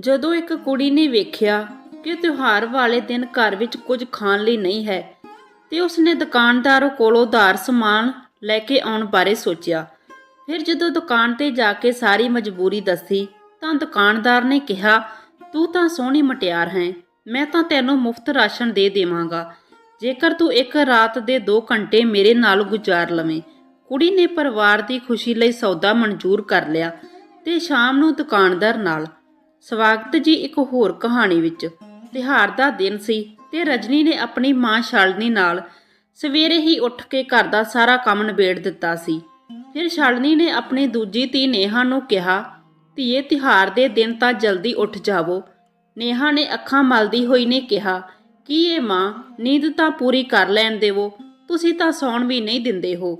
ਜਦੋਂ ਇੱਕ ਕੁੜੀ ਨੇ ਵੇਖਿਆ ਕਿ ਤਿਉਹਾਰ ਵਾਲੇ ਦਿਨ ਘਰ ਵਿੱਚ ਕੁਝ ਖਾਣ ਲਈ ਨਹੀਂ ਹੈ, ਤੇ ਉਸਨੇ ਦੁਕਾਨਦਾਰ ਕੋਲੋਂ ਉਧਾਰ ਸਮਾਨ ਲੈ ਕੇ ਆਉਣ ਬਾਰੇ ਸੋਚਿਆ। ਫਿਰ ਜਦੋਂ ਦੁਕਾਨ ਤੇ ਜਾ ਕੇ ਸਾਰੀ ਮਜਬੂਰੀ ਦੱਸੀ, ਤਾਂ ਦੁਕਾਨਦਾਰ ਨੇ ਕਿਹਾ, ਤੂੰ ਤਾਂ ਸੋਹਣੀ ਮਟਿਆਰ ਹੈ, ਮੈਂ ਤਾਂ ਤੈਨੂੰ ਮੁਫਤ ਰਾਸ਼ਨ ਦੇ ਦੇਵਾਂਗਾ। ਜੇਕਰ ਤੂੰ ਇੱਕ ਰਾਤ ਦੇ 2 ਘੰਟੇ ਮੇਰੇ ਨਾਲ ਗੁਜ਼ਾਰ ਲਵੇਂ। ਕੁੜੀ ਨੇ ਪਰਿਵਾਰ ਦੀ ਖੁਸ਼ੀ ਲਈ ਸੌਦਾ ਮਨਜ਼ੂਰ ਕਰ ਲਿਆ ਤੇ ਸ਼ਾਮ ਨੂੰ ਦੁਕਾਨਦਾਰ ਨਾਲ ਸਵਾਗਤ ਜੀ ਇੱਕ ਹੋਰ ਕਹਾਣੀ ਵਿੱਚ। ਤਿਹਾਰ ਦਾ ਦਿਨ ਸੀ ਤੇ ਰਜਨੀ ਨੇ ਆਪਣੀ ਮਾਂ ਸ਼ਾਲਨੀ ਨਾਲ ਸਵੇਰੇ ਹੀ ਉੱਠ ਕੇ ਘਰ ਦਾ ਸਾਰਾ ਕੰਮ ਨਿਬੇੜ ਦਿੱਤਾ ਸੀ। ਫਿਰ ਸ਼ਾਲਨੀ ਨੇ ਆਪਣੀ ਦੂਜੀ ਧੀ ਨੇਹਾ ਨੂੰ ਕਿਹਾ, ਧੀਏ ਤਿਹਾਰ ਦੇ ਦਿਨ ਤਾਂ ਜਲਦੀ ਉੱਠ ਜਾਵੋ। ਨੇਹਾ ਨੇ ਅੱਖਾਂ ਮਲਦੀ ਹੋਈ ਨੇ ਕਿਹਾ, ਕੀ ਇਹ ਮਾਂ, ਨੀਂਦ ਤਾਂ ਪੂਰੀ ਕਰ ਲੈਣ ਦੇਵੋ, ਤੁਸੀਂ ਤਾਂ ਸੌਣ ਵੀ ਨਹੀਂ ਦਿੰਦੇ ਹੋ।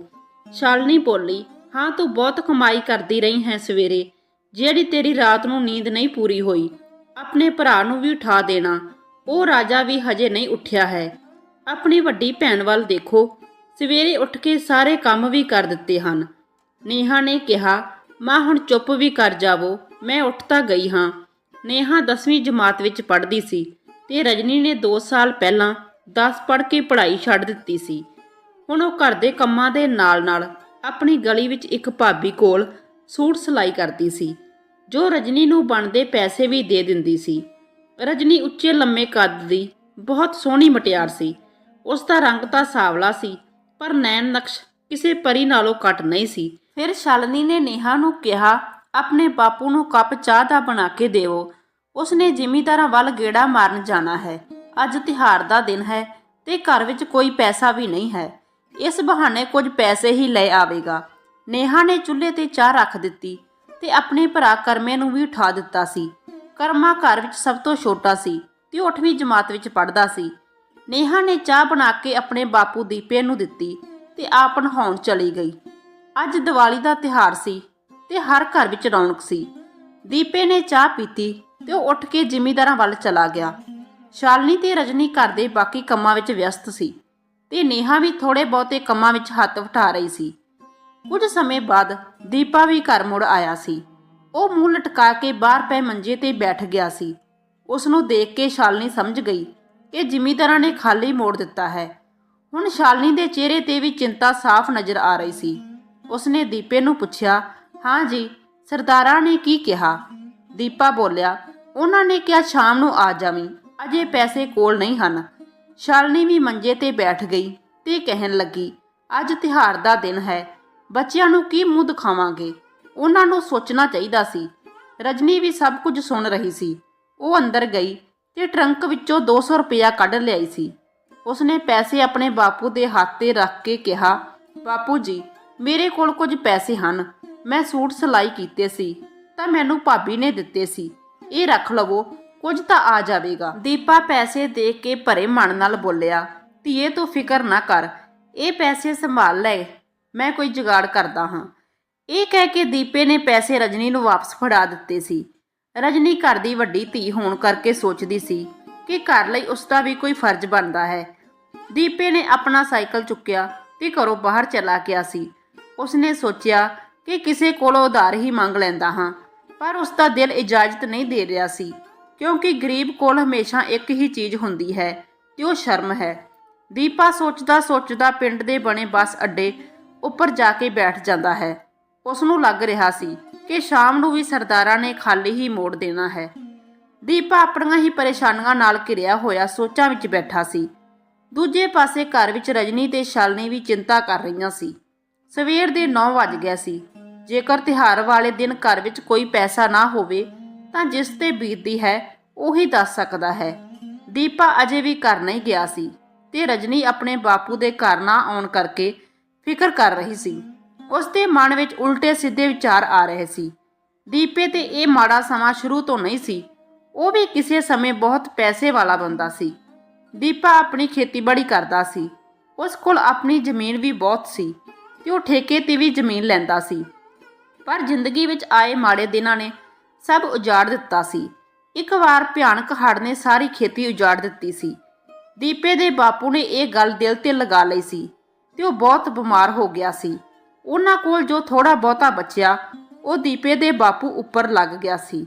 ਸ਼ਾਲਨੀ ਬੋਲੀ, ਹਾਂ, ਤੂੰ ਬਹੁਤ ਕਮਾਈ ਕਰਦੀ ਰਹੀ ਹੈ ਸਵੇਰੇ। ਜਿਹੜੀ ਤੇਰੀ ਰਾਤ ਨੂੰ ਨੀਂਦ ਨਹੀਂ ਪੂਰੀ ਹੋਈ, ਆਪਣੇ ਭਰਾ ਨੂੰ ਵੀ ਉਠਾ ਦੇਣਾ। ਉਹ ਰਾਜਾ ਵੀ ਹਜੇ ਨਹੀਂ ਉੱਠਿਆ ਹੈ। ਆਪਣੀ ਵੱਡੀ ਭੈਣ ਵੱਲ ਦੇਖੋ। ਸਵੇਰੇ ਉੱਠ ਕੇ ਸਾਰੇ ਕੰਮ ਵੀ ਕਰ ਦਿੱਤੇ ਹਨ। ਨੇਹਾ ਨੇ ਕਿਹਾ, ਮਾਂ, ਹੁਣ ਚੁੱਪ ਵੀ ਕਰ ਜਾਵੋ। ਮੈਂ ਉੱਠ ਤਾਂ ਗਈ ਹਾਂ। ਨੇਹਾ 10ਵੀਂ ਜਮਾਤ ਵਿੱਚ ਪੜ੍ਹਦੀ ਸੀ ਤੇ ਰਜਨੀ ਨੇ 2 ਸਾਲ ਪਹਿਲਾਂ 10 ਪੜ੍ਹ ਕੇ ਪੜ੍ਹਾਈ ਛੱਡ ਦਿੱਤੀ ਸੀ। ਹੁਣ ਉਹ ਘਰ ਦੇ ਕੰਮਾਂ ਦੇ ਨਾਲ-ਨਾਲ ਆਪਣੀ ਗਲੀ ਵਿੱਚ ਇੱਕ ਭਾਬੀ ਕੋਲ ਸੂਟ ਸਿਲਾਈ ਕਰਦੀ ਸੀ। ਜੋ ਰਜਨੀ ਨੂੰ ਬਣਦੇ ਪੈਸੇ ਵੀ ਦੇ ਦਿੰਦੀ ਸੀ। ਰਜਨੀ ਉੱਚੇ ਲੰਮੇ ਕੱਦ ਦੀ ਬਹੁਤ ਸੋਹਣੀ ਮਟਿਆਰ ਸੀ। ਉਸ ਦਾ ਰੰਗ ਤਾਂ ਸਾਵਲਾ ਸੀ, ਪਰ ਨੈਣ ਨਕਸ਼ ਕਿਸੇ ਪਰੀ ਨਾਲੋਂ ਘੱਟ ਨਹੀਂ ਸੀ। ਫਿਰ ਸ਼ਾਲਨੀ ਨੇ ਨੇਹਾ ਨੂੰ ਕਿਹਾ, ਆਪਣੇ ਬਾਪੂ ਨੂੰ ਕੱਪ ਚਾਹ ਦਾ ਬਣਾ ਕੇ ਦੇਵੋ। ਉਸਨੇ ਜ਼ਿਮੀਦਾਰਾਂ ਵੱਲ ਗੇੜਾ ਮਾਰਨ ਜਾਣਾ ਹੈ। ਅੱਜ ਤਿਹਾਰ ਦਾ ਦਿਨ ਹੈ ਤੇ ਘਰ ਵਿੱਚ ਕੋਈ ਪੈਸਾ ਵੀ ਨਹੀਂ ਹੈ। ਇਸ ਬਹਾਨੇ ਕੁਝ ਪੈਸੇ ਹੀ ਲੈ ਆਵੇਗਾ। ਨੇਹਾ ਨੇ ਚੁੱਲ੍ਹੇ ਤੇ ਚਾਹ ਰੱਖ ਦਿੱਤੀ। ਤੇ ਆਪਣੇ ਭਰਾ ਕਰਮੇ ਨੂੰ ਵੀ ਉਠਾ ਦਿੱਤਾ ਸੀ। ਕਰਮਾ ਘਰ ਵਿੱਚ ਸਭ ਤੋਂ ਛੋਟਾ ਸੀ ਤੇ ਉਹ 8ਵੀਂ ਜਮਾਤ ਵਿੱਚ ਪੜ੍ਹਦਾ ਸੀ। ਨੇਹਾ ਨੇ ਚਾਹ ਬਣਾ ਕੇ ਆਪਣੇ ਬਾਪੂ ਦੀਪੇ ਨੂੰ ਦਿੱਤੀ ਤੇ ਆਪ ਨਹਾਉਣ ਚਲੀ ਗਈ। ਅੱਜ ਦੀਵਾਲੀ ਦਾ ਤਿਹਾਰ ਸੀ ਤੇ ਹਰ ਘਰ ਵਿੱਚ ਰੌਣਕ ਸੀ। ਦੀਪੇ ਨੇ ਚਾਹ ਪੀਤੀ ਤੇ ਉਹ ਉੱਠ ਕੇ ਜ਼ਿਮੀਂਦਾਰਾਂ ਵੱਲ ਚਲਾ ਗਿਆ। ਸ਼ਾਲਨੀ ਤੇ ਰਜਨੀ ਘਰ ਦੇ ਬਾਕੀ ਕੰਮਾਂ ਵਿੱਚ ਵਿਅਸਤ ਸੀ ਤੇ ਨੇਹਾ ਵੀ ਥੋੜੇ ਬਹੁਤੇ ਕੰਮਾਂ ਵਿੱਚ ਹੱਥ ਵਟਾ ਰਹੀ ਸੀ। ਕੁਝ ਸਮੇਂ ਬਾਅਦ ਦੀਪਾ ਵੀ ਘਰ ਮੁੜ ਆਇਆ ਸੀ। ਉਹ ਮੂੰਹ ਲਟਕਾ ਕੇ ਬਾਹਰ ਪਏ ਮੰਜੇ ਤੇ ਬੈਠ ਗਿਆ ਸੀ। ਉਸ ਨੂੰ ਦੇਖ ਕੇ ਸ਼ਾਲਨੀ ਸਮਝ ਗਈ ਕਿ ਜ਼ਿਮੀਂਦਾਰਾਂ ਨੇ ਖਾਲੀ ਮੋੜ ਦਿੱਤਾ ਹੈ। ਹੁਣ ਸ਼ਾਲਨੀ ਦੇ ਚਿਹਰੇ ਤੇ ਵੀ ਚਿੰਤਾ ਸਾਫ਼ ਨਜ਼ਰ ਆ ਰਹੀ ਸੀ। ਉਸਨੇ ਦੀਪੇ ਨੂੰ ਪੁੱਛਿਆ, ਹਾਂ ਜੀ, ਸਰਦਾਰਾਂ ਨੇ ਕੀ ਕਿਹਾ? ਦੀਪਾ ਬੋਲਿਆ, ਉਹਨਾਂ ਨੇ ਕਿਹਾ ਸ਼ਾਮ ਨੂੰ ਆ ਜਾਵੀਂ, ਅਜੇ ਪੈਸੇ ਕੋਲ ਨਹੀਂ ਹਨ। ਸ਼ਾਲਨੀ ਵੀ ਮੰਜੇ ਤੇ ਬੈਠ ਗਈ ਤੇ ਕਹਿਣ ਲੱਗੀ, ਅੱਜ ਤਿਹਾਰ ਦਾ ਦਿਨ ਹੈ ਬੱਚਿਆਂ ਨੂੰ ਕੀ ਮੂੰਹ ਦਿਖਾਵਾਂਗੇ? ਉਹਨਾਂ ਨੂੰ ਸੋਚਣਾ ਚਾਹੀਦਾ ਸੀ। ਰਜਨੀ ਵੀ ਸਭ ਕੁਝ ਸੁਣ ਰਹੀ ਸੀ। ਉਹ ਅੰਦਰ ਗਈ ਤੇ ਟਰੰਕ ਵਿੱਚੋਂ 200 ਰੁਪਇਆ ਕੱਢ ਲਿਆਈ ਸੀ। ਉਸਨੇ ਪੈਸੇ ਆਪਣੇ ਬਾਪੂ ਦੇ ਹੱਥ ਤੇ ਰੱਖ ਕੇ ਕਿਹਾ, ਬਾਪੂ ਜੀ, ਮੇਰੇ ਕੋਲ ਕੁਝ ਪੈਸੇ ਹਨ। ਮੈਂ ਸੂਟ ਸਿਲਾਈ ਕੀਤੇ ਸੀ, ਤਾਂ ਮੈਨੂੰ ਭਾਬੀ ਨੇ ਦਿੱਤੇ ਸੀ। ਇਹ ਰੱਖ ਲਵੋ, ਕੁਝ ਤਾਂ ਆ ਜਾਵੇਗਾ। ਦੀਪਾ ਪੈਸੇ ਦੇ ਕੇ ਭਰੇ ਮਨ ਨਾਲ ਬੋਲਿਆ, ਧੀਏ, ਤੂੰ ਫਿਕਰ ਨਾ ਕਰ। ਇਹ ਪੈਸੇ ਸੰਭਾਲ ਲੈ। ਮੈਂ ਕੋਈ ਜੁਗਾੜ ਕਰਦਾ ਹਾਂ। ਇਹ ਕਹਿ ਕੇ ਦੀਪੇ ਨੇ ਪੈਸੇ ਰਜਨੀ ਨੂੰ ਵਾਪਸ ਫੜਾ ਦਿੱਤੇ ਸੀ। ਰਜਨੀ ਘਰ ਦੀ ਵੱਡੀ ਧੀ ਹੋਣ ਕਰਕੇ ਸੋਚਦੀ ਸੀ ਕਿ ਘਰ ਲਈ ਉਸ ਦਾ ਵੀ ਕੋਈ ਫਰਜ਼ ਬਣਦਾ ਹੈ। ਦੀਪੇ ਨੇ ਆਪਣਾ ਸਾਈਕਲ ਚੁੱਕਿਆ ਤੇ ਘਰੋਂ ਬਾਹਰ ਚਲਾ ਗਿਆ ਸੀ। ਉਸਨੇ ਸੋਚਿਆ ਕਿ ਕਿਸੇ ਕੋਲੋਂ ਉਧਾਰ ਹੀ ਮੰਗ ਲੈਂਦਾ ਹਾਂ, ਪਰ ਉਸ ਦਾ ਦਿਲ ਇਜਾਜ਼ਤ ਨਹੀਂ ਦੇ ਰਿਹਾ ਸੀ, ਕਿਉਂਕਿ ਗਰੀਬ ਕੋਲ ਹਮੇਸ਼ਾ ਇੱਕ ਹੀ ਚੀਜ਼ ਹੁੰਦੀ ਹੈ ਤੇ ਉਹ ਸ਼ਰਮ ਹੈ। ਦੀਪਾ ਸੋਚਦਾ ਸੋਚਦਾ ਪਿੰਡ ਦੇ ਬਣੇ ਬੱਸ ਅੱਡੇ ਉੱਪਰ ਜਾ ਕੇ ਬੈਠ ਜਾਂਦਾ ਹੈ। ਉਸ ਨੂੰ ਲੱਗ ਰਿਹਾ ਸੀ ਕਿ ਸ਼ਾਮ ਨੂੰ ਵੀ ਸਰਦਾਰਾਂ ਨੇ ਖਾਲੀ ਹੀ ਮੋੜ ਦੇਣਾ ਹੈ। ਦੀਪਾ ਆਪਣੀਆਂ ਹੀ ਪਰੇਸ਼ਾਨੀਆਂ ਨਾਲ ਘਿਰਿਆ ਹੋਇਆ ਸੋਚਾਂ ਵਿੱਚ ਬੈਠਾ ਸੀ। ਦੂਜੇ ਪਾਸੇ ਘਰ ਵਿੱਚ ਰਜਨੀ ਤੇ ਸ਼ਾਲਨੀ ਵੀ ਚਿੰਤਾ ਕਰ ਰਹੀਆਂ ਸੀ। ਸਵੇਰ ਦੇ 9 ਵਜ ਗਿਆ ਸੀ। ਜੇਕਰ ਤਿਹਾਰ ਵਾਲੇ ਦਿਨ ਘਰ ਵਿੱਚ ਕੋਈ ਪੈਸਾ ਨਾ ਹੋਵੇ, ਤਾਂ ਜਿਸ ਤੇ ਬੀਤਦੀ ਹੈ, ਉਹੀ ਦੱਸ ਸਕਦਾ ਹੈ। ਦੀਪਾ ਅਜੇ ਵੀ ਘਰ ਨਹੀਂ ਗਿਆ ਸੀ ਤੇ ਰਜਨੀ ਆਪਣੇ ਬਾਪੂ ਦੇ ਘਰ ਨਾ ਆਉਣ ਕਰਕੇ ਫਿਕਰ ਕਰ ਰਹੀ ਸੀ। ਉਸ ਦੇ ਮਨ ਵਿੱਚ ਉਲਟੇ ਸਿੱਧੇ ਵਿਚਾਰ ਆ ਰਹੇ ਸੀ। ਦੀਪੇ ਤੇ ਇਹ ਮਾੜਾ ਸਮਾਂ ਸ਼ੁਰੂ ਤੋਂ ਨਹੀਂ ਸੀ। ਉਹ ਵੀ ਕਿਸੇ ਸਮੇਂ ਬਹੁਤ ਪੈਸੇ ਵਾਲਾ ਬੰਦਾ ਸੀ। ਦੀਪਾ ਆਪਣੀ ਖੇਤੀਬਾੜੀ ਕਰਦਾ ਸੀ। ਉਸ ਕੋਲ ਆਪਣੀ ਜ਼ਮੀਨ ਵੀ ਬਹੁਤ ਸੀ ਤੇ ਉਹ ਠੇਕੇ ਤੇ ਵੀ ਜ਼ਮੀਨ ਲੈਂਦਾ ਸੀ। ਪਰ ਜ਼ਿੰਦਗੀ ਵਿੱਚ ਆਏ ਮਾੜੇ ਦਿਨਾਂ ਨੇ ਸਭ ਉਜਾੜ ਦਿੱਤਾ ਸੀ। ਇੱਕ ਵਾਰ ਭਿਆਨਕ ਹੜ੍ਹ ਨੇ ਸਾਰੀ ਖੇਤੀ ਉਜਾੜ ਦਿੱਤੀ ਸੀ। ਦੀਪੇ ਦੇ ਬਾਪੂ ਨੇ ਇਹ ਗੱਲ ਦਿਲ ਤੇ ਲਗਾ ਲਈ ਸੀ। ਤੇ ਉਹ ਬਹੁਤ ਬਿਮਾਰ ਹੋ ਗਿਆ ਸੀ। ਉਹਨਾਂ ਕੋਲ ਜੋ ਥੋੜਾ ਬਹੁਤਾ ਬਚਿਆ, ਉਹ ਦੀਪੇ ਦੇ ਬਾਪੂ ਉੱਪਰ ਲੱਗ ਗਿਆ ਸੀ।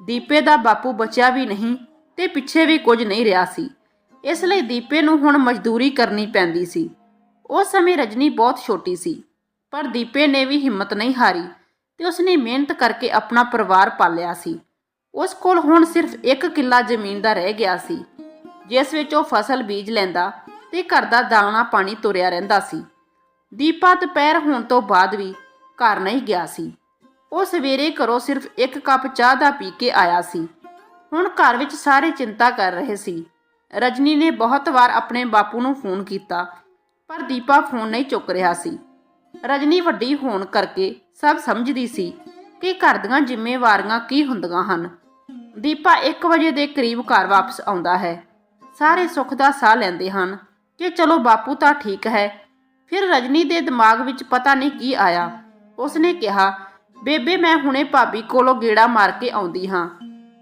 ਦੀਪੇ ਦਾ ਬਾਪੂ ਬਚਿਆ ਵੀ ਨਹੀਂ ਤੇ ਪਿੱਛੇ ਵੀ ਕੁਝ ਨਹੀਂ ਰਿਹਾ ਸੀ। ਇਸ ਲਈ ਦੀਪੇ ਨੂੰ ਹੁਣ ਮਜ਼ਦੂਰੀ ਕਰਨੀ ਪੈਂਦੀ ਸੀ। ਉਸ ਸਮੇਂ ਰਜਨੀ ਬਹੁਤ ਛੋਟੀ ਸੀ, ਪਰ ਦੀਪੇ ਨੇ ਵੀ ਹਿੰਮਤ ਨਹੀਂ ਹਾਰੀ ਤੇ ਉਸਨੇ ਮਿਹਨਤ ਕਰਕੇ ਆਪਣਾ ਪਰਿਵਾਰ ਪਾਲਿਆ ਸੀ। ਉਸ ਕੋਲ ਹੁਣ ਸਿਰਫ ਇੱਕ ਕਿੱਲਾ ਜ਼ਮੀਨ ਦਾ ਰਹਿ ਗਿਆ ਸੀ, ਜਿਸ ਵਿੱਚ ਉਹ ਫਸਲ ਬੀਜ ਲੈਂਦਾ ਤੇ ਘਰ ਦਾ ਦਾਣਾ ਪਾਣੀ ਤੁਰਿਆ ਰਹਿੰਦਾ ਸੀ। ਦੀਪਾ ਦੁਪਹਿਰ ਹੋਣ ਤੋਂ ਬਾਅਦ ਵੀ ਘਰ ਨਹੀਂ ਗਿਆ ਸੀ। ਉਹ ਸਵੇਰੇ ਘਰੋਂ ਸਿਰਫ ਇੱਕ ਕੱਪ ਚਾਹ ਦਾ ਪੀ ਕੇ ਆਇਆ ਸੀ। ਹੁਣ ਘਰ ਵਿੱਚ ਸਾਰੇ ਚਿੰਤਾ ਕਰ ਰਹੇ ਸੀ। ਰਜਨੀ ਨੇ ਬਹੁਤ ਵਾਰ ਆਪਣੇ ਬਾਪੂ ਨੂੰ ਫੋਨ ਕੀਤਾ, ਪਰ ਦੀਪਾ ਫੋਨ ਨਹੀਂ ਚੁੱਕ ਰਿਹਾ ਸੀ। ਰਜਨੀ ਵੱਡੀ ਹੋਣ ਕਰਕੇ ਸਭ ਸਮਝਦੀ ਸੀ ਕਿ ਘਰ ਦੀਆਂ ਜ਼ਿੰਮੇਵਾਰੀਆਂ ਕੀ ਹੁੰਦੀਆਂ ਹਨ। ਦੀਪਾ 1 ਵਜੇ ਦੇ ਕਰੀਬ ਘਰ ਵਾਪਸ ਆਉਂਦਾ ਹੈ। ਸਾਰੇ ਸੁੱਖ ਦਾ ਸਾਹ ਲੈਂਦੇ ਹਨ। ਕਿ ਚਲੋ ਬਾਪੂ ਤਾਂ ਠੀਕ ਹੈ। ਫਿਰ ਰਜਨੀ ਦੇ ਦਿਮਾਗ ਵਿੱਚ ਪਤਾ ਨਹੀਂ ਕੀ ਆਇਆ। ਉਸਨੇ ਕਿਹਾ, ਬੇਬੇ, ਮੈਂ ਹੁਣੇ ਭਾਬੀ ਕੋਲੋਂ ਗੇੜਾ ਮਾਰ ਕੇ ਆਉਂਦੀ ਹਾਂ।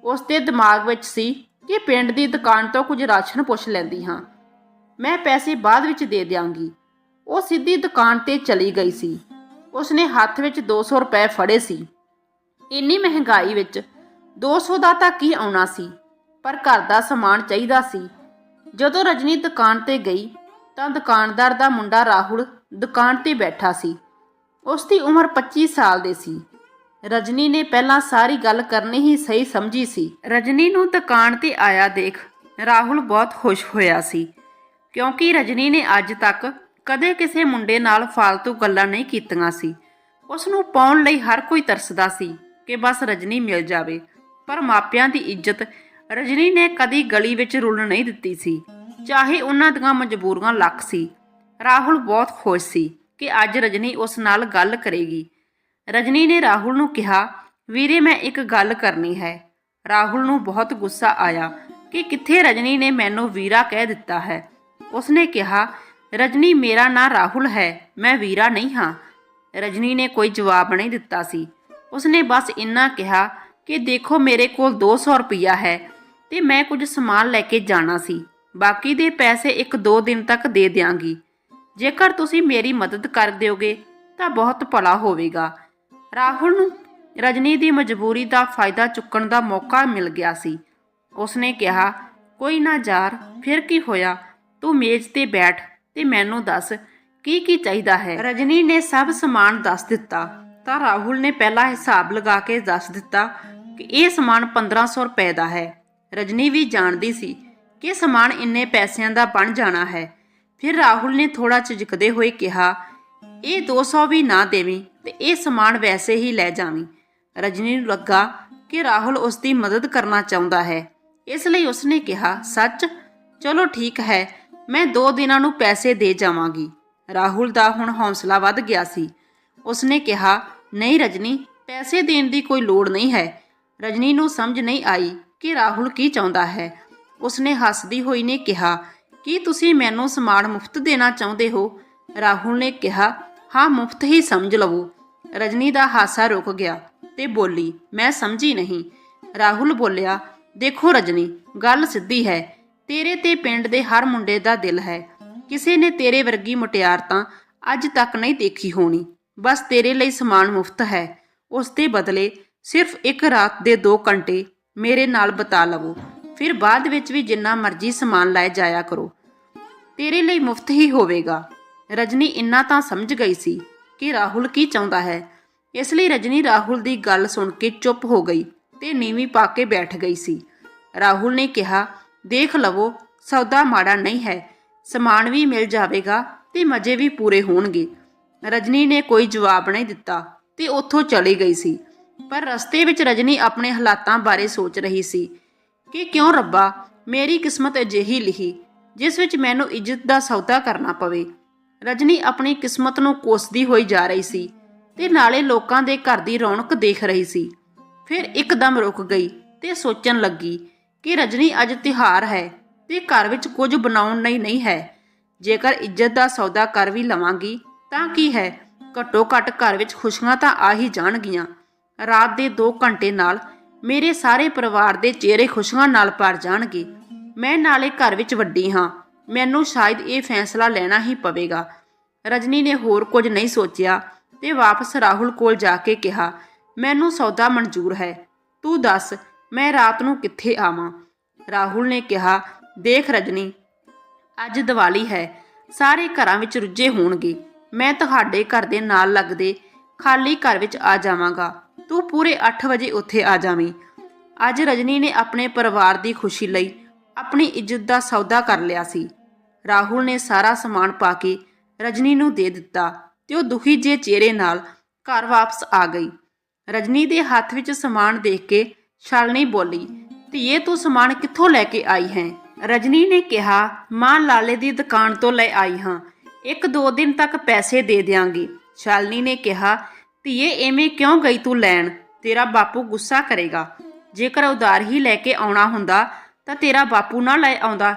ਉਸ ਦੇ ਦਿਮਾਗ ਵਿੱਚ ਸੀ ਕਿ ਪਿੰਡ ਦੀ ਦੁਕਾਨ ਤੋਂ ਕੁਝ ਰਾਸ਼ਨ ਪੁੱਛ ਲੈਂਦੀ ਹਾਂ। ਮੈਂ ਪੈਸੇ ਬਾਅਦ ਵਿੱਚ ਦੇ ਦਿਆਂਗੀ। ਉਹ ਸਿੱਧੀ ਦੁਕਾਨ ਤੇ ਚਲੀ ਗਈ ਸੀ। ਉਸਨੇ ਹੱਥ ਵਿੱਚ 200 ਰੁਪਏ ਫੜੇ ਸੀ। ਇੰਨੀ ਮਹਿੰਗਾਈ ਵਿੱਚ 200 ਦਾ ਤਾਂ ਕੀ ਆਉਣਾ ਸੀ? ਪਰ ਘਰ ਦਾ ਸਮਾਨ ਚਾਹੀਦਾ ਸੀ। ਜਦੋਂ ਰਜਨੀ ਦੁਕਾਨ ਤੇ ਗਈ ਤਾਂ ਦੁਕਾਨਦਾਰ ਦਾ ਮੁੰਡਾ ਰਾਹੁਲ ਦੁਕਾਨ ਤੇ ਬੈਠਾ ਸੀ। ਉਸ ਦੀ ਉਮਰ 25 ਸਾਲ ਦੇ ਸੀ। ਰਜਨੀ ਨੇ ਪਹਿਲਾਂ ਸਾਰੀ ਗੱਲ ਕਰਨੀ ਹੀ ਸਹੀ ਸਮਝੀ ਸੀ। ਰਜਨੀ ਨੂੰ ਦੁਕਾਨ ਤੇ ਆਇਆ ਦੇਖ ਰਾਹੁਲ ਬਹੁਤ ਖੁਸ਼ ਹੋਇਆ ਸੀ। ਕਿਉਂਕਿ ਰਜਨੀ ਨੇ ਅੱਜ ਤੱਕ ਕਦੇ ਕਿਸੇ ਮੁੰਡੇ ਨਾਲ ਫालतू ਗੱਲਾਂ ਨਹੀਂ ਕੀਤੀਆਂ ਸੀ। ਉਸ ਨੂੰ ਪਾਉਣ ਲਈ ਹਰ ਕੋਈ ਤਰਸਦਾ ਸੀ ਕਿ ਬਸ ਰਜਨੀ ਮਿਲ ਜਾਵੇ। ਪਰ ਮਾਪਿਆਂ ਦੀ ਇੱਜ਼ਤ ਰਜਨੀ ਨੇ ਕਦੀ ਗਲੀ ਵਿੱਚ ਰੁਲਣ ਨਹੀਂ ਦਿੱਤੀ ਸੀ। ਚਾਹੇ ਉਹਨਾਂ ਦੀਆਂ ਮਜਬੂਰੀਆਂ ਲੱਖ ਸੀ। ਰਾਹੁਲ ਬਹੁਤ ਖੁਸ਼ ਸੀ ਕਿ ਅੱਜ ਰਜਨੀ ਉਸ ਨਾਲ ਗੱਲ ਕਰੇਗੀ। ਰਜਨੀ ਨੇ ਰਾਹੁਲ ਨੂੰ ਕਿਹਾ, ਵੀਰੇ, ਮੈਂ ਇੱਕ ਗੱਲ ਕਰਨੀ ਹੈ। ਰਾਹੁਲ ਨੂੰ ਬਹੁਤ ਗੁੱਸਾ ਆਇਆ ਕਿ ਕਿੱਥੇ ਰਜਨੀ ਨੇ ਮੈਨੂੰ ਵੀਰਾ ਕਹਿ ਦਿੱਤਾ ਹੈ। ਉਸਨੇ ਕਿਹਾ, ਰਜਨੀ, ਮੇਰਾ ਨਾਂ ਰਾਹੁਲ ਹੈ, ਮੈਂ ਵੀਰਾ ਨਹੀਂ ਹਾਂ। ਰਜਨੀ ਨੇ ਕੋਈ ਜਵਾਬ ਨਹੀਂ ਦਿੱਤਾ ਸੀ। ਉਸਨੇ ਬਸ ਇੰਨਾ ਕਿਹਾ ਕਿ, ਦੇਖੋ, ਮੇਰੇ ਕੋਲ 200 ਰੁਪਇਆ ਹੈ ਤੇ ਮੈਂ ਕੁਝ ਸਮਾਨ ਲੈ ਕੇ ਜਾਣਾ ਸੀ। ਬਾਕੀ ਦੇ ਪੈਸੇ ਇੱਕ ਦੋ ਦਿਨ ਤੱਕ ਦੇ ਦਿਆਂਗੀ। ਜੇਕਰ ਤੁਸੀਂ ਮੇਰੀ ਮਦਦ ਕਰ ਦਿਓਗੇ, ਤਾਂ ਬਹੁਤ ਭਲਾ ਹੋਵੇਗਾ। ਰਾਹੁਲ ਨੂੰ ਰਜਨੀ ਦੀ ਮਜਬੂਰੀ ਦਾ ਫਾਇਦਾ ਚੁੱਕਣ ਦਾ ਮੌਕਾ ਮਿਲ ਗਿਆ ਸੀ। ਉਸਨੇ ਕਿਹਾ, ਕੋਈ ਨਾ ਯਾਰ, ਫਿਰ ਕੀ ਹੋਇਆ? ਤੂੰ ਮੇਜ਼ ਤੇ ਬੈਠ ਤੇ ਮੈਨੂੰ ਦੱਸ, ਕੀ ਕੀ ਚਾਹੀਦਾ ਹੈ? ਰਜਨੀ ਨੇ ਸਭ ਸਮਾਨ ਦੱਸ ਦਿੱਤਾ। ਤਾਂ ਰਾਹੁਲ ਨੇ ਪਹਿਲਾ ਹਿਸਾਬ ਲਗਾ ਕੇ ਦੱਸ ਦਿੱਤਾ ਕਿ ਇਹ ਸਮਾਨ 1500 ਰੁਪਏ ਦਾ ਹੈ। ਰਜਨੀ ਵੀ ਜਾਣਦੀ ਸੀ ਕਿ ਸਮਾਨ ਇੰਨੇ ਪੈਸਿਆਂ ਦਾ ਬਣ ਜਾਣਾ ਹੈ। ਫਿਰ ਰਾਹੁਲ ਨੇ ਥੋੜਾ ਝਿਜਕਦੇ ਹੋਏ ਕਿਹਾ, ਇਹ 200 ਵੀ ਨਾ ਦੇਵੀਂ ਤੇ ਇਹ ਸਮਾਨ ਵੈਸੇ ਹੀ ਲੈ ਜਾਵੀਂ। ਰਜਨੀ ਨੂੰ ਲੱਗਾ ਕਿ ਰਾਹੁਲ ਉਸ ਦੀ ਮਦਦ ਕਰਨਾ ਚਾਹੁੰਦਾ ਹੈ। ਇਸ ਲਈ ਉਸਨੇ ਕਿਹਾ, ਸੱਚ? ਚਲੋ ਠੀਕ ਹੈ, ਮੈਂ ਦੋ ਦਿਨਾਂ ਨੂੰ ਪੈਸੇ ਦੇ ਜਾਵਾਂਗੀ। ਰਾਹੁਲ ਦਾ ਹੁਣ ਹੌਸਲਾ ਵੱਧ ਗਿਆ ਸੀ। ਉਸਨੇ ਕਿਹਾ, ਨਹੀਂ ਰਜਨੀ, ਪੈਸੇ ਦੇਣ ਦੀ ਕੋਈ ਲੋੜ ਨਹੀਂ ਹੈ। ਰਜਨੀ ਨੂੰ ਸਮਝ ਨਹੀਂ ਆਈ ਕਿ ਰਾਹੁਲ ਕੀ ਚਾਹੁੰਦਾ ਹੈ? ਉਸਨੇ ਹੱਸਦੀ ਹੋਈ ਨੇ ਕਿਹਾ, ਕੀ ਤੁਸੀਂ ਮੈਨੂੰ ਸਮਾਨ ਮੁਫਤ ਦੇਣਾ ਚਾਹੁੰਦੇ ਹੋ? ਰਾਹੁਲ ਨੇ ਕਿਹਾ, ਹਾਂ, ਮੁਫਤ ਹੀ ਸਮਝ ਲਵੋ। ਰਜਨੀ ਦਾ ਹਾਸਾ ਰੁਕ ਗਿਆ ਤੇ ਬੋਲੀ, ਮੈਂ ਸਮਝੀ ਨਹੀਂ। ਰਾਹੁਲ ਬੋਲਿਆ, ਦੇਖੋ ਰਜਨੀ, ਗੱਲ ਸਿੱਧੀ ਹੈ। ਤੇਰੇ ਤੇ ਪਿੰਡ ਦੇ ਹਰ ਮੁੰਡੇ ਦਾ ਦਿਲ ਹੈ। ਕਿਸੇ ਨੇ ਤੇਰੇ ਵਰਗੀ ਮੁਟਿਆਰ ਤਾਂ ਅੱਜ ਤੱਕ ਨਹੀਂ ਦੇਖੀ ਹੋਣੀ। ਬਸ ਤੇਰੇ ਲਈ ਸਮਾਨ ਮੁਫਤ ਹੈ। ਉਸ ਦੇ ਬਦਲੇ ਸਿਰਫ ਇੱਕ ਰਾਤ ਦੇ 2 ਘੰਟੇ ਮੇਰੇ ਨਾਲ ਬਿਤਾ ਲਵੋ। ਫਿਰ ਬਾਅਦ ਵਿੱਚ ਵੀ ਜਿੰਨਾ ਮਰਜ਼ੀ ਸਮਾਨ ਲੈ ਜਾਇਆ ਕਰੋ। ਤੇਰੇ ਲਈ ਮੁਫਤ ਹੀ ਹੋਵੇਗਾ। ਰਜਨੀ ਇੰਨਾ ਤਾਂ ਸਮਝ ਗਈ ਸੀ ਕਿ ਰਾਹੁਲ ਕੀ ਚਾਹੁੰਦਾ ਹੈ। ਇਸ ਲਈ ਰਜਨੀ ਰਾਹੁਲ ਦੀ ਗੱਲ ਸੁਣ ਕੇ ਚੁੱਪ ਹੋ ਗਈ ਤੇ ਨੀਵੀਂ ਪਾ ਕੇ ਬੈਠ ਗਈ ਸੀ। ਰਾਹੁਲ ਨੇ ਕਿਹਾ, ਦੇਖ ਲਵੋ, ਸੌਦਾ ਮਾੜਾ ਨਹੀਂ ਹੈ। ਸਮਾਨ ਵੀ ਮਿਲ ਜਾਵੇਗਾ ਤੇ ਮਜ਼ੇ ਵੀ ਪੂਰੇ ਹੋਣਗੇ। ਰਜਨੀ ਨੇ ਕੋਈ ਜਵਾਬ ਨਹੀਂ ਦਿੱਤਾ ਤੇ ਉੱਥੋਂ ਚਲੀ ਗਈ ਸੀ। ਪਰ ਰਸਤੇ ਵਿੱਚ ਰਜਨੀ ਆਪਣੇ ਹਾਲਾਤਾਂ ਬਾਰੇ ਸੋਚ ਰਹੀ ਸੀ ਕਿ ਕਿਉਂ ਰੱਬਾ, ਮੇਰੀ ਕਿਸਮਤ ਅਜਿਹੀ ਲਿਖੀ ਜਿਸ ਵਿੱਚ ਮੈਨੂੰ ਇੱਜ਼ਤ ਦਾ ਸੌਦਾ ਕਰਨਾ ਪਵੇ। ਰਜਨੀ ਆਪਣੀ ਕਿਸਮਤ ਨੂੰ ਕੋਸਦੀ ਹੋਈ ਜਾ ਰਹੀ ਸੀ ਤੇ ਨਾਲੇ ਲੋਕਾਂ ਦੇ ਘਰ ਦੀ ਰੌਣਕ ਦੇਖ ਰਹੀ ਸੀ। ਫਿਰ ਇੱਕਦਮ ਰੁਕ ਗਈ ਤੇ ਸੋਚਣ ਲੱਗੀ ਕਿ ਰਜਨੀ ਅੱਜ ਤਿਹਾਰ ਹੈ ਤੇ ਘਰ ਵਿੱਚ ਕੁਝ ਬਣਾਉਣ ਲਈ ਨਹੀਂ ਹੈ। ਜੇਕਰ ਇੱਜ਼ਤ ਦਾ ਸੌਦਾ ਕਰ ਵੀ ਲਵਾਂਗੀ, ਤਾਂ ਕੀ ਹੈ? ਘੱਟੋ ਘੱਟ ਘਰ ਵਿੱਚ ਖੁਸ਼ੀਆਂ ਤਾਂ ਆ ਹੀ ਜਾਣਗੀਆਂ। ਰਾਤ ਦੇ 2 ਘੰਟੇ ਨਾਲ ਮੇਰੇ ਸਾਰੇ ਪਰਿਵਾਰ ਦੇ ਚਿਹਰੇ ਖੁਸ਼ੀਆਂ ਨਾਲ ਭਰ ਜਾਣਗੇ। ਮੈਂ ਨਾਲੇ ਘਰ ਵਿੱਚ ਵੱਡੀ ਹਾਂ। ਮੈਨੂੰ ਸ਼ਾਇਦ ਇਹ ਫੈਸਲਾ ਲੈਣਾ ਹੀ ਪਵੇਗਾ। ਰਜਨੀ ਨੇ ਹੋਰ ਕੁਝ ਨਹੀਂ ਸੋਚਿਆ ਤੇ ਵਾਪਸ ਰਾਹੁਲ ਕੋਲ ਜਾ ਕੇ ਕਿਹਾ, ਮੈਨੂੰ ਸੌਦਾ ਮਨਜ਼ੂਰ ਹੈ। ਤੂੰ ਦੱਸ, ਮੈਂ ਰਾਤ ਨੂੰ ਕਿੱਥੇ ਆਵਾਂ? ਰਾਹੁਲ ਨੇ ਕਿਹਾ, ਦੇਖ ਰਜਨੀ, ਅੱਜ ਦੀਵਾਲੀ ਹੈ। ਸਾਰੇ ਘਰਾਂ ਵਿੱਚ ਰੁੱਝੇ ਹੋਣਗੇ। ਮੈਂ ਤੁਹਾਡੇ ਘਰ ਦੇ ਨਾਲ ਲੱਗਦੇ ਖਾਲੀ ਘਰ ਵਿੱਚ ਆ ਜਾਵਾਂਗਾ। ਤੂੰ ਪੂਰੇ 8 ਵਜੇ ਉੱਥੇ ਆ ਜਾਵੀਂ। ਅੱਜ ਰਜਨੀ ਨੇ ਆਪਣੇ ਪਰਿਵਾਰ ਦੀ ਖੁਸ਼ੀ ਲਈ ਆਪਣੀ ਇੱਜ਼ਤ ਦਾ ਸੌਦਾ ਕਰ ਲਿਆ ਸੀ। ਰਾਹੁਲ ਨੇ ਸਾਰਾ ਸਮਾਨ ਪਾ ਕੇ ਰਜਨੀ ਨੂੰ ਦੇ ਦਿੱਤਾ ਤੇ ਉਹ ਦੁਖੀ ਜੇ ਚਿਹਰੇ ਨਾਲ ਘਰ ਵਾਪਸ ਆ ਗਈ। ਰਜਨੀ ਦੇ ਹੱਥ ਵਿੱਚ ਸਮਾਨ ਦੇਖ ਕੇ ਸ਼ਾਲਨੀ ਬੋਲੀ ਧੀਏ ਤੂੰ ਸਮਾਨ ਕਿੱਥੋਂ ਲੈ ਕੇ ਆਈ ਹੈ? ਰਜਨੀ ਨੇ ਕਿਹਾ, ਮਾਂ ਲਾਲੇ ਦੀ ਦੁਕਾਨ ਤੋਂ ਲੈ ਆਈ ਹਾਂ। ਇੱਕ ਦੋ ਦਿਨ ਤੱਕ ਪੈਸੇ ਦੇ ਦਿਆਂਗੀ। ਸ਼ਾਲਨੀ ਨੇ ਕਿਹਾ ਧੀਏ, ਐਵੇਂ ਕਿਉਂ ਗਈ ਤੂੰ ਲੈਣ? ਤੇਰਾ ਬਾਪੂ ਗੁੱਸਾ ਕਰੇਗਾ। ਜੇਕਰ ਉਧਾਰ ਹੀ ਲੈ ਕੇ ਆਉਣਾ ਹੁੰਦਾ, ਤਾਂ ਤੇਰਾ ਬਾਪੂ ਨਾ ਲੈ ਆਉਂਦਾ।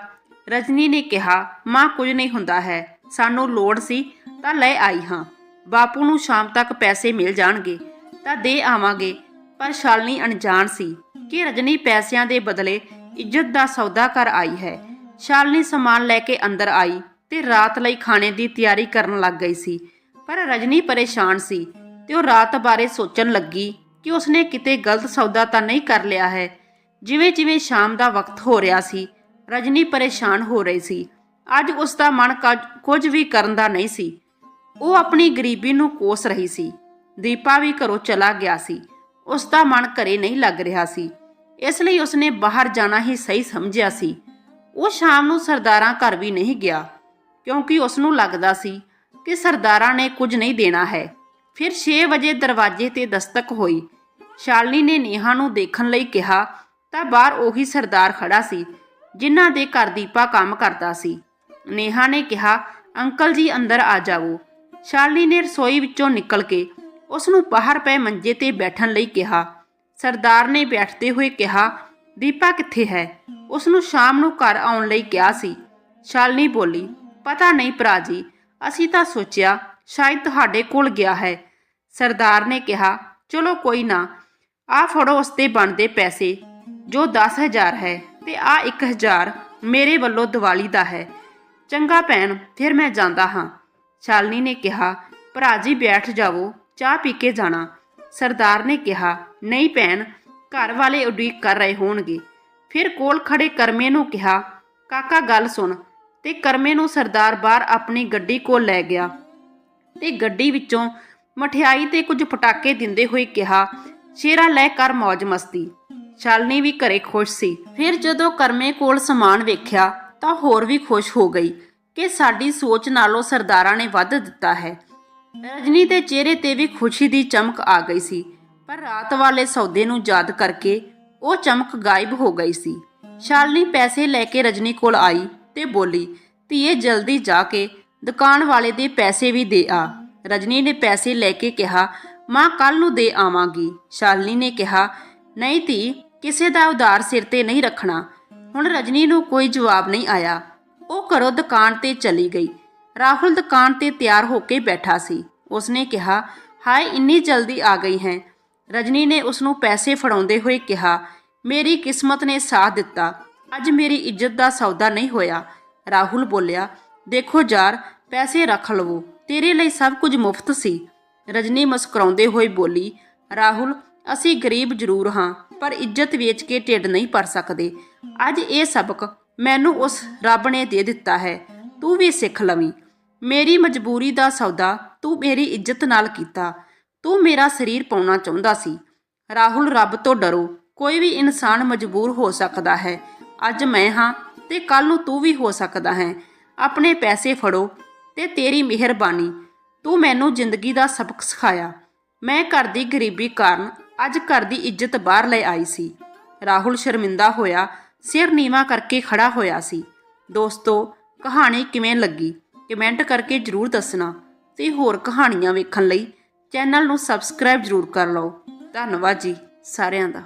ਰਜਨੀ ਨੇ ਕਿਹਾ, ਮਾਂ, ਕੁਝ ਨਹੀਂ ਹੁੰਦਾ ਹੈ। ਸਾਨੂੰ ਲੋੜ ਸੀ ਤਾਂ ਲੈ ਆਈ ਹਾਂ। ਬਾਪੂ ਨੂੰ ਸ਼ਾਮ ਤੱਕ ਪੈਸੇ ਮਿਲ ਜਾਣਗੇ, ਤਾਂ ਦੇ ਆਵਾਂਗੇ। ਪਰ ਸ਼ਾਲਨੀ ਅਣਜਾਣ ਸੀ ਕਿ ਰਜਨੀ ਪੈਸਿਆਂ ਦੇ ਬਦਲੇ ਇੱਜ਼ਤ ਦਾ ਸੌਦਾ ਕਰ ਆਈ ਹੈ। ਸ਼ਾਲਨੀ ਸਮਾਨ ਲੈ ਕੇ ਅੰਦਰ ਆਈ ਤੇ ਰਾਤ ਲਈ ਖਾਣੇ ਦੀ ਤਿਆਰੀ ਕਰਨ ਲੱਗ ਗਈ ਸੀ। ਪਰ ਰਜਨੀ ਪਰੇਸ਼ਾਨ ਸੀ। ਤੇ ਉਹ ਰਾਤ ਬਾਰੇ ਸੋਚਣ ਲੱਗੀ ਕਿ ਉਸਨੇ ਕਿਤੇ ਗਲਤ ਸੌਦਾ ਤਾਂ ਨਹੀਂ ਕਰ ਲਿਆ ਹੈ। ਜਿਵੇਂ ਜਿਵੇਂ ਸ਼ਾਮ ਦਾ ਵਕਤ ਹੋ ਰਿਹਾ ਸੀ, ਰਜਨੀ ਪਰੇਸ਼ਾਨ ਹੋ ਰਹੀ ਸੀ। ਅੱਜ ਉਸ ਦਾ ਮਨ ਕੁਝ- ਕੁਝ ਵੀ ਕਰਨ ਦਾ ਨਹੀਂ ਸੀ। ਉਹ ਆਪਣੀ ਗਰੀਬੀ ਨੂੰ ਕੋਸ ਰਹੀ ਸੀ। ਦੀਪਾ ਵੀ ਘਰੋਂ ਚਲਾ ਗਿਆ ਸੀ। ਉਸ ਦਾ ਮਨ ਘਰੇ ਨਹੀਂ ਲੱਗ ਰਿਹਾ ਸੀ। ਇਸ ਲਈ ਉਸਨੇ ਬਾਹਰ ਜਾਣਾ ਹੀ ਸਹੀ ਸਮਝਿਆ ਸੀ। ਉਹ ਸ਼ਾਮ ਨੂੰ ਸਰਦਾਰਾਂ ਘਰ ਵੀ ਨਹੀਂ ਗਿਆ, ਕਿਉਂਕਿ ਉਸ ਨੂੰ ਲੱਗਦਾ ਸੀ ਕਿ ਸਰਦਾਰਾਂ ਨੇ ਕੁਝ ਨਹੀਂ ਦੇਣਾ ਹੈ। ਫਿਰ 6 ਵਜੇ ਦਰਵਾਜ਼ੇ ਤੇ ਦਸਤਕ ਹੋਈ। ਸ਼ਾਲਨੀ ਨੇ ਨੇਹਾ ਨੂੰ ਦੇਖਣ ਲਈ ਕਿਹਾ, ਤਾਂ ਬਾਹਰ ਉਹੀ ਸਰਦਾਰ ਖੜਾ ਸੀ, ਜਿਨ੍ਹਾਂ ਦੇ ਘਰ ਦੀਪਾ ਕੰਮ ਕਰਦਾ ਸੀ। ਨੇਹਾ ਨੇ ਕਿਹਾ, ਅੰਕਲ ਜੀ ਅੰਦਰ ਆ ਜਾਵੋ। ਸ਼ਾਲਨੀ ਨੇ ਰਸੋਈ ਵਿੱਚੋਂ ਨਿਕਲ ਕੇ ਉਸ ਨੂੰ ਬਾਹਰ ਪਏ ਮੰਜੇ ਤੇ ਬੈਠਣ ਲਈ ਕਿਹਾ। ਸਰਦਾਰ ਨੇ ਬੈਠਦੇ ਹੋਏ ਕਿਹਾ, ਦੀਪਾ ਕਿੱਥੇ ਹੈ? ਉਸ ਨੂੰ ਸ਼ਾਮ ਨੂੰ ਘਰ ਆਉਣ ਲਈ ਕਿਹਾ ਸੀ। ਸ਼ਾਲਨੀ ਬੋਲੀ, ਪਤਾ ਨਹੀਂ ਭਰਾ ਜੀ, ਅਸੀਂ ਤਾਂ ਸੋਚਿਆ, ਸ਼ਾਇਦ ਤੁਹਾਡੇ ਕੋਲ ਗਿਆ ਹੈ। ਸਰਦਾਰ ਨੇ ਕਿਹਾ, ਚਲੋ ਕੋਈ ਨਾ ਆ ਫੜੋ ਉਸ ਤੇ ਬਣਦੇ ਪੈਸੇ, ਜੋ 10000 ਹੈ ਤੇ ਆ 1000 ਮੇਰੇ ਵੱਲੋਂ ਦੀਵਾਲੀ ਦਾ ਹੈ। ਚੰਗਾ ਭੈਣ, ਫਿਰ ਮੈਂ ਜਾਂਦਾ ਹਾਂ। ਸ਼ਾਲਨੀ ਨੇ ਕਿਹਾ, ਭਰਾ ਜੀ, ਬੈਠ ਜਾਵੋ, ਚਾਹ ਪੀ ਕੇ ਜਾਣਾ। ਸਰਦਾਰ ਨੇ ਕਿਹਾ, ਨਹੀਂ ਭੈਣ, ਘਰ ਵਾਲੇ ਉਡੀਕ ਕਰ ਰਹੇ ਹੋਣਗੇ। ਫਿਰ ਕੋਲ ਖੜੇ ਕਰਮੇ ਨੂੰ ਕਿਹਾ, ਕਾਕਾ, ਗੱਲ ਸੁਣ। ਤੇ ਕਰਮੇ ਨੂੰ ਸਰਦਾਰ ਬਾਹਰ ਆਪਣੀ ਗੱਡੀ ਕੋਲ ਲੈ ਗਿਆ ਤੇ ਗੱਡੀ ਵਿੱਚੋਂ ਮਠਿਆਈ ਤੇ ਕੁਝ ਪਟਾਕੇ ਦਿੰਦੇ ਹੋਏ ਕਿਹਾ, ਸ਼ੇਰਾ ਲੈ ਕਰ ਮौज ਮਸਤੀ। ਸ਼ਾਲਨੀ ਵੀ ਘਰੇ ਖੁਸ਼ ਸੀ। ਫਿਰ ਜਦੋਂ ਕਰਮੇ ਕੋਲ ਸਮਾਨ ਵੇਖਿਆ, ਤਾਂ ਹੋਰ ਵੀ ਖੁਸ਼ ਹੋ ਗਈ ਕਿ ਸਾਡੀ ਸੋਚ ਨਾਲੋਂ ਸਰਦਾਰਾਂ ਨੇ ਵੱਧ ਦਿੱਤਾ ਹੈ। ਰਜਨੀ ਦੇ ਚਿਹਰੇ ਤੇ ਵੀ ਖੁਸ਼ੀ ਦੀ ਚਮਕ ਆ ਗਈ ਸੀ, ਪਰ ਰਾਤ ਵਾਲੇ ਸੌਦੇ ਨੂੰ ਯਾਦ ਕਰਕੇ ਉਹ ਚਮਕ ਗਾਇਬ ਹੋ ਗਈ ਸੀ। ਸ਼ਾਲਨੀ ਪੈਸੇ ਲੈ ਕੇ ਰਜਨੀ ਕੋਲ ਆਈ ਤੇ ਬੋਲੀ, ਧੀਏ, ਜਲਦੀ ਜਾ ਕੇ ਦੁਕਾਨ ਵਾਲੇ ਦੇ ਪੈਸੇ ਵੀ ਦੇ ਆ। ਰਜਨੀ ਨੇ ਪੈਸੇ ਲੈ ਕੇ ਕਿਹਾ, ਮਾਂ ਕੱਲ ਨੂੰ ਦੇ ਆਵਾਂਗੀ। ਸ਼ਾਲਨੀ ਨੇ ਕਿਹਾ, ਨਹੀਂ ਧੀ, ਕਿਸੇ ਦਾ ਉਧਾਰ ਸਿਰ ਤੇ ਨਹੀਂ ਰੱਖਣਾ। ਹੁਣ ਰਜਨੀ ਨੂੰ ਕੋਈ ਜਵਾਬ ਨਹੀਂ ਆਇਆ। ਉਹ ਘਰੋਂ ਦੁਕਾਨ ਤੇ ਚਲੀ ਗਈ। ਰਾਹੁਲ ਦੁਕਾਨ ਤੇ ਤਿਆਰ ਹੋ ਕੇ ਬੈਠਾ ਸੀ। ਉਸਨੇ ਕਿਹਾ, ਹਾਏ, ਇੰਨੀ ਜਲਦੀ ਆ ਗਈ ਹੈ। ਰਜਨੀ ਨੇ ਉਸ ਨੂੰ ਪੈਸੇ ਫੜਾਉਂਦੇ ਹੋਏ ਕਿਹਾ, ਮੇਰੀ ਕਿਸਮਤ ਨੇ ਸਾਥ ਦਿੱਤਾ। ਅੱਜ ਮੇਰੀ ਇੱਜ਼ਤ ਦਾ ਸੌਦਾ ਨਹੀਂ ਹੋਇਆ। ਰਾਹੁਲ ਬੋਲਿਆ, ਦੇਖੋ ਯਾਰ, ਪੈਸੇ ਰੱਖ ਲਵੋ। ਤੇਰੇ ਲਈ ਸਭ ਕੁਝ ਮੁਫਤ ਸੀ। ਰਜਨੀ ਮੁਸਕਰਾਉਂਦੇ ਹੋਏ ਬੋਲੀ, ਰਾਹੁਲ, ਅਸੀਂ ਗਰੀਬ ਜ਼ਰੂਰ ਹਾਂ, ਪਰ ਇੱਜ਼ਤ ਵੇਚ ਕੇ ਢਿੱਡ ਨਹੀਂ ਭਰ ਸਕਦੇ। ਅੱਜ ਇਹ ਸਬਕ ਮੈਨੂੰ ਉਸ ਰੱਬ ਨੇ ਦੇ ਦਿੱਤਾ ਹੈ। ਤੂੰ ਵੀ ਸਿੱਖ ਲਵੀਂ। ਮੇਰੀ ਮਜਬੂਰੀ ਦਾ ਸੌਦਾ ਤੂੰ ਮੇਰੀ ਇੱਜ਼ਤ ਨਾਲ ਕੀਤਾ। ਤੂੰ ਮੇਰਾ ਸਰੀਰ ਪਾਉਣਾ ਚਾਹੁੰਦਾ ਸੀ। ਰਾਹੁਲ, ਰੱਬ ਤੋਂ ਡਰੋ। ਕੋਈ ਵੀ ਇਨਸਾਨ ਮਜਬੂਰ ਹੋ ਸਕਦਾ ਹੈ। ਅੱਜ ਮੈਂ ਹਾਂ ਤੇ ਕੱਲ ਨੂੰ ਤੂੰ ਵੀ ਹੋ ਸਕਦਾ ਹੈ। ਆਪਣੇ ਪੈਸੇ ਫੜੋ ਤੇ ਤੇਰੀ ਮਿਹਰਬਾਨੀ। ਤੂੰ ਮੈਨੂੰ ਜ਼ਿੰਦਗੀ ਦਾ ਸਬਕ ਸਿਖਾਇਆ। ਮੈਂ ਘਰ ਦੀ ਗਰੀਬੀ ਕਾਰਨ ਅੱਜ ਘਰ ਦੀ ਇੱਜ਼ਤ ਬਾਹਰ ਲੈ ਆਈ ਸੀ। ਰਾਹੁਲ ਸ਼ਰਮਿੰਦਾ ਹੋਇਆ, ਸਿਰ ਨੀਵਾ ਕਰਕੇ ਖੜਾ ਹੋਇਆ ਸੀ। ਦੋਸਤੋ, ਕਹਾਣੀ ਕਿਵੇਂ ਲੱਗੀ? ਕਮੈਂਟ ਕਰਕੇ ਜਰੂਰ ਦੱਸਣਾ ਤੇ ਹੋਰ ਕਹਾਣੀਆਂ ਵੇਖਣ ਲਈ ਚੈਨਲ ਨੂੰ ਸਬਸਕ੍ਰਾਈਬ ਜਰੂਰ ਕਰ ਲਓ। ਧੰਨਵਾਦ ਜੀ ਸਾਰਿਆਂ ਦਾ।